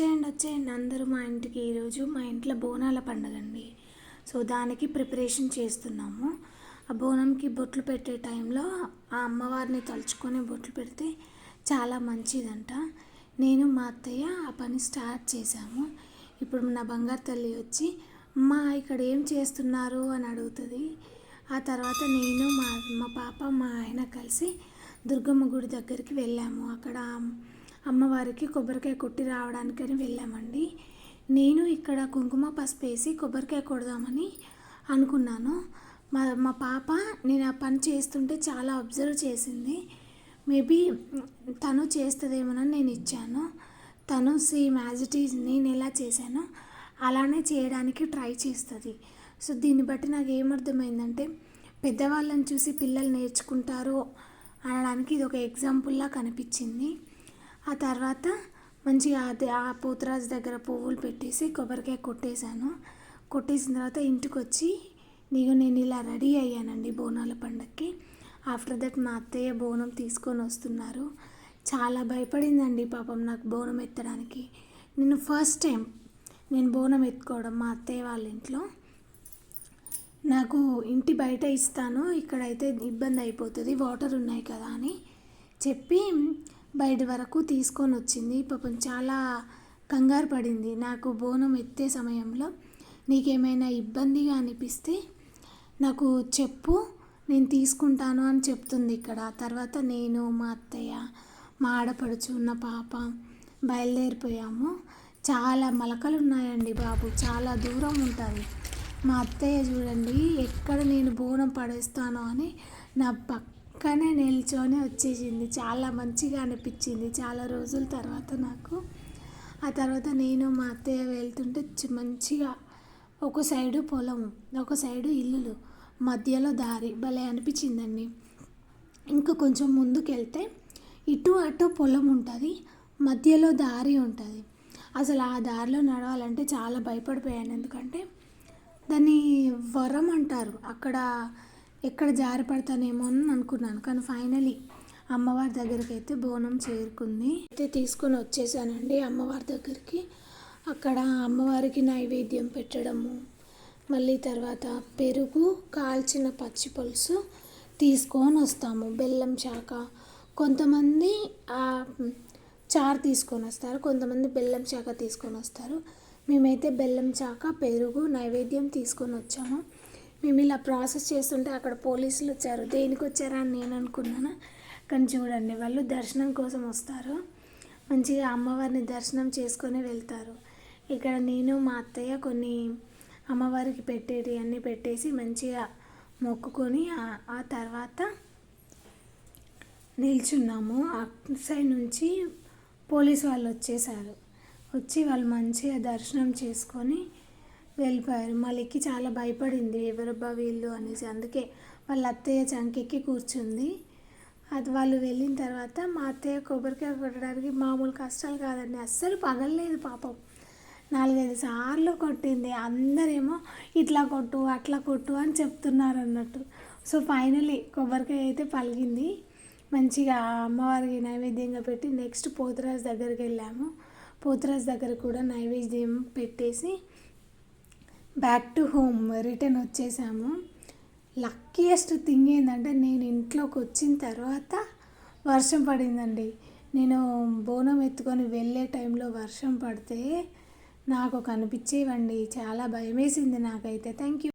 వచ్చేయండి వచ్చేయండి. అందరూ మా ఇంటికి ఈరోజు మా ఇంట్లో బోనాల పండుగ అండి సో దానికి ప్రిపరేషన్ చేస్తున్నాము. ఆ బోనంకి బొట్లు పెట్టే టైంలో ఆ అమ్మవారిని తలుచుకొని బొట్లు పెడితే చాలా మంచిదంట. నేను మా అత్తయ్య ఆ పని స్టార్ట్ చేశాము. ఇప్పుడు నా బంగారు తల్లి వచ్చి మా ఇక్కడ ఏం చేస్తున్నారు? అని అడుగుతుంది. ఆ తర్వాత నేను మా మా పాప మా ఆయన కలిసి దుర్గమ్మ గుడి దగ్గరికి వెళ్ళాము. అక్కడ అమ్మవారికి కొబ్బరికాయ కొట్టి రావడానికని వెళ్ళామండి. నేను ఇక్కడ కుంకుమ పసుపు వేసి కొబ్బరికాయ కొడదామని అనుకున్నాను. మా మా పాప నేను ఆ పని చేస్తుంటే చాలా అబ్జర్వ్ చేసింది. మేబీ తను చేస్తుందేమోనని నేను ఇచ్చాను. తను సేమ్ యాజ్ ఇట్ ఈజ్ నేను ఎలా చేశానో అలానే చేయడానికి ట్రై చేస్తుంది. సో దీన్ని బట్టి నాకు ఏమర్థమైందంటే పెద్దవాళ్ళని చూసి పిల్లలు నేర్చుకుంటారు అనడానికి ఇది ఒక ఎగ్జాంపుల్లా కనిపించింది. ఆ తర్వాత మంచిగా అది ఆ పోతురాజు దగ్గర పువ్వులు పెట్టేసి కొబ్బరికాయ కొట్టేశాను. కొట్టేసిన తర్వాత ఇంటికి వచ్చి నీకు నేను ఇలా రెడీ అయ్యానండి బోనాల పండగకి ఆఫ్టర్ దట్ మా అత్తయ్య బోనం తీసుకొని వస్తున్నారు. చాలా భయపడిందండి పాపం నాకు బోనం ఎత్తడానికి. నేను ఫస్ట్ టైం నేను బోనం ఎత్తుకోవడం మా అత్తయ్య వాళ్ళ ఇంట్లో. నాకు ఇంటి బయట ఇస్తాను ఇక్కడైతే ఇబ్బంది అయిపోతుంది వాటర్ ఉన్నాయి కదా అని చెప్పి బయట వరకు తీసుకొని వచ్చింది. పాపం చాలా కంగారు పడింది. నాకు బోనం ఎత్తే సమయంలో నీకేమైనా ఇబ్బందిగా అనిపిస్తే నాకు చెప్పు నేను తీసుకుంటాను అని చెప్తుంది ఇక్కడ. తర్వాత నేను మా అత్తయ్య మా ఆడపడుచు ఉన్న పాప బయలుదేరిపోయాము. చాలా మలకలు ఉన్నాయండి బాబు. చాలా దూరం ఉంటుంది. మా అత్తయ్య చూడండి ఎక్కడ నేను బోనం పడేస్తానో అని నా పక్కనే నిల్చొని వచ్చేసింది. చాలా మంచిగా అనిపించింది చాలా రోజుల తర్వాత నాకు. ఆ తర్వాత నేను మా అత్తయ్య వెళ్తుంటే మంచిగా ఒక సైడు పొలం ఒక సైడు ఇల్లులు మధ్యలో దారి భలే అనిపించిందండి. ఇంకా కొంచెం ముందుకు వెళ్తే ఇటు అటు పొలం ఉంటుంది మధ్యలో దారి ఉంటుంది. అసలు ఆ దారిలో నడవాలంటే చాలా భయపడిపోయాను. ఎందుకంటే దాన్ని వరం అంటారు. అక్కడ ఎక్కడ జారి పడతానేమో అని అనుకున్నాను. కానీ ఫైనలీ అమ్మవారి దగ్గరికి అయితే బోనం చేరుకుంది. అయితే తీసుకొని వచ్చేసానండి అమ్మవారి దగ్గరికి. అక్కడ అమ్మవారికి నైవేద్యం పెట్టడము మళ్ళీ తర్వాత పెరుగు కాల్చిన పచ్చి పులుసు తీసుకొని వస్తాము. బెల్లం శాఖ కొంతమంది చారు తీసుకొని వస్తారు. కొంతమంది బెల్లం శాఖ తీసుకొని వస్తారు. మేమైతే బెల్లం చాక పెరుగు నైవేద్యం తీసుకొని వచ్చాము. మేము ఇలా ప్రాసెస్ చేస్తుంటే అక్కడ పోలీసులు వచ్చారు. దేనికి వచ్చారా అని నేను అనుకున్నాను? కానీ చూడండి వాళ్ళు దర్శనం కోసం వస్తారు. మంచిగా అమ్మవారిని దర్శనం చేసుకొని వెళ్తారు. ఇక్కడ నేను మా అత్తయ్య కొన్ని అమ్మవారికి పెట్టేటి అన్నీ పెట్టేసి మంచిగా మొక్కుకొని ఆ తర్వాత నిల్చున్నాము. అటు సైడ్ నుంచి పోలీసు వాళ్ళు వచ్చేసారు. వచ్చి వాళ్ళు మంచిగా దర్శనం చేసుకొని వెళ్ళిపోయారు. మళ్ళీకి చాలా భయపడింది. ఎవరబ్బా వీళ్ళు అనేసి అందుకే వాళ్ళ అత్తయ్య చంకెక్కి కూర్చుంది. అది వాళ్ళు వెళ్ళిన తర్వాత మా అత్తయ్య కొబ్బరికాయ కొట్టడానికి మామూలు కష్టాలు కాదండి. అస్సలు పగలలేదు పాపం. నాలుగైదు సార్లు కొట్టింది. అందరేమో ఇట్లా కొట్టు అట్లా కొట్టు అని చెప్తున్నారు అన్నట్టు. సో ఫైనలీ కొబ్బరికాయ అయితే పలిగింది. మంచిగా అమ్మవారికి నైవేద్యంగా పెట్టి నెక్స్ట్ పోతురాజు దగ్గరికి వెళ్ళాము. పోతురాజు దగ్గర కూడా నైవేద్యం పెట్టేసి బ్యాక్ టు హోమ్ రిటర్న్ వచ్చేసాము. లక్కీయెస్ట్ థింగ్ ఏంటంటే నేను ఇంట్లోకి వచ్చిన తర్వాత వర్షం పడిందండి. నేను బోనం ఎత్తుకొని వెళ్ళే టైంలో వర్షం పడితే నాకు కనిపించేవండి చాలా భయం వేసింది నాకైతే. Thank you